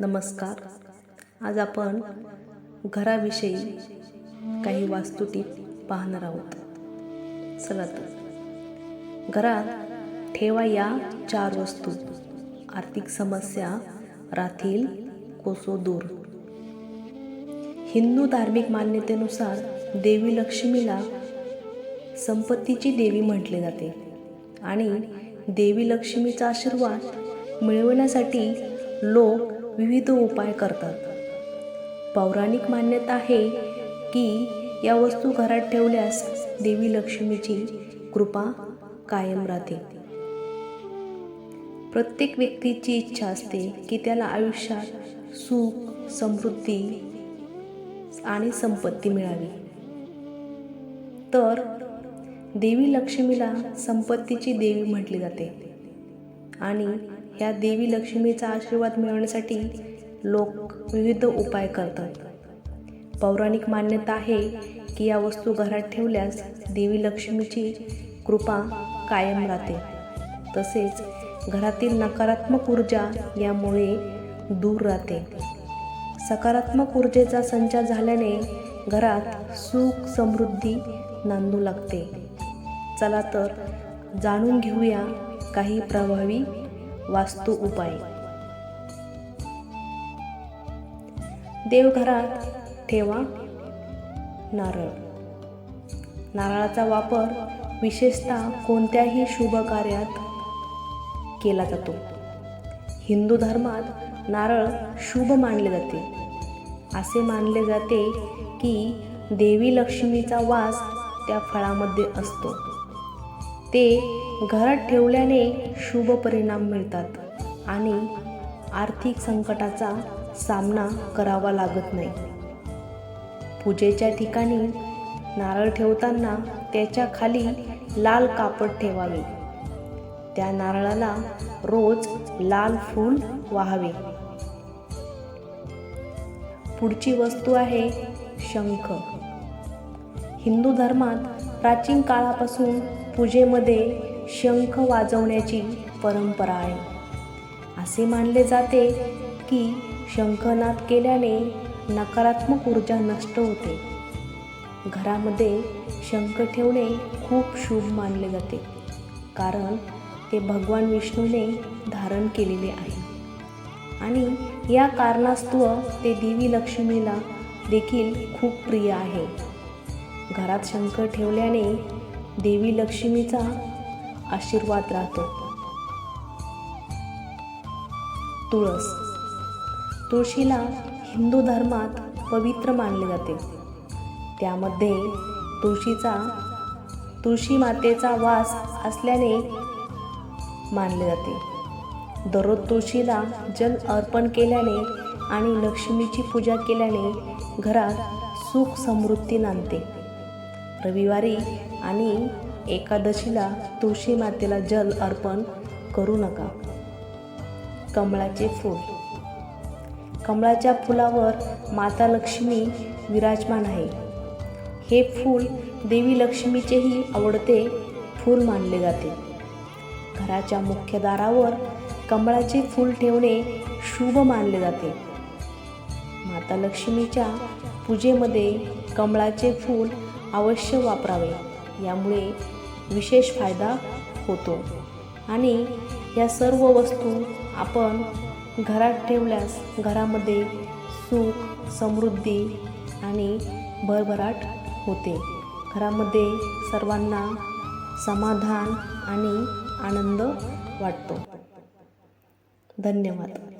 नमस्कार. आज आपण घराविषयी काही वास्तुटीप पाहणार आहोत. चला तर. घरात ठेवा या चार वस्तू. आर्थिक समस्या राहतील कोसो दूर. हिंदू धार्मिक मान्यतेनुसार देवी लक्ष्मीला संपत्तीची देवी म्हटले जाते आणि देवी लक्ष्मीचा आशीर्वाद मिळवण्यासाठी लोक विविध उपाय करतात. पौराणिक मान्यता आहे की या वस्तू घरात ठेवल्यास देवी लक्ष्मीची कृपा कायम राहते. प्रत्येक व्यक्तीची इच्छा असते की त्याला आयुष्यात सुख समृद्धी आणि संपत्ती मिळावी. तर देवी लक्ष्मीला संपत्तीची देवी म्हटली जाते. आणि ह्या देवी लक्ष्मीचा आशीर्वाद मिळवण्यासाठी लोक विविध उपाय करतात. पौराणिक मान्यता आहे की या वस्तू घरात ठेवल्यास देवी लक्ष्मीची कृपा कायम राहते. तसेच घरातील नकारात्मक ऊर्जा यामुळे दूर राहते. सकारात्मक ऊर्जेचा संचार झाल्याने घरात सुख समृद्धी नांदू लागते. चला तर जाणून घेऊया काही प्रभावी वास्तू उपाय. देवघरात ठेवा नारळ. नारळाचा वापर विशेषतः कोणत्याही शुभ कार्यात केला जातो. हिंदू धर्मात नारळ शुभ मानले जाते. असे मानले जाते की देवी लक्ष्मीचा वास त्या फळामध्ये असतो. ते घरात ठेवल्याने शुभ परिणाम मिळतात आणि आर्थिक संकटाचा सामना करावा लागत नाही. पूजेच्या ठिकाणी नारळ ठेवताना त्याच्याखाली लाल कापड ठेवावे. त्या नारळाला रोज लाल फूल वाहावे. पुढची वस्तू आहे शंख. हिंदू धर्मात प्राचीन काळापासून पूजेमध्ये शंख वाजवण्याची परंपरा आहे. असे मानले जाते की शंखनाद केल्याने नकारात्मक ऊर्जा नष्ट होते. घरामध्ये शंख ठेवणे खूप शुभ मानले जाते कारण ते भगवान विष्णूने धारण केलेले आहे. आणि या कारणास्तव ते देवी लक्ष्मीला देखील खूप प्रिय आहे. घरात शंख ठेवल्याने देवी लक्ष्मीचा आशीर्वाद राहतो. तुळस. तुळशीला हिंदू धर्मात पवित्र मानले जाते. त्यामध्ये तुळशीचा तुळशी मातेचा वास असल्याने मानले जाते. दररोज तुळशीला जल अर्पण केल्याने आणि लक्ष्मीची पूजा केल्याने घरात सुख समृद्धी नांदते. रविवारी आणि एकादशीला तुळशी मातेला जल अर्पण करू नका. कमळाचे फूल. कमळाच्या फुलावर माता लक्ष्मी विराजमान आहे. हे फूल देवी लक्ष्मीचेही आवडते फूल मानले जाते. घराच्या मुख्य दारावर कमळाचे फूल ठेवणे शुभ मानले जाते. माता लक्ष्मीच्या पूजेमध्ये कमळाचे फूल अवश्य वापरावे. यामुळे विशेष फायदा होतो. आणि या सर्व वस्तू आपण घरात ठेवल्यास घरामध्ये सुख समृद्धी आणि भरभराट होते. घरामध्ये सर्वांना समाधान आणि आनंद वाटतो. धन्यवाद.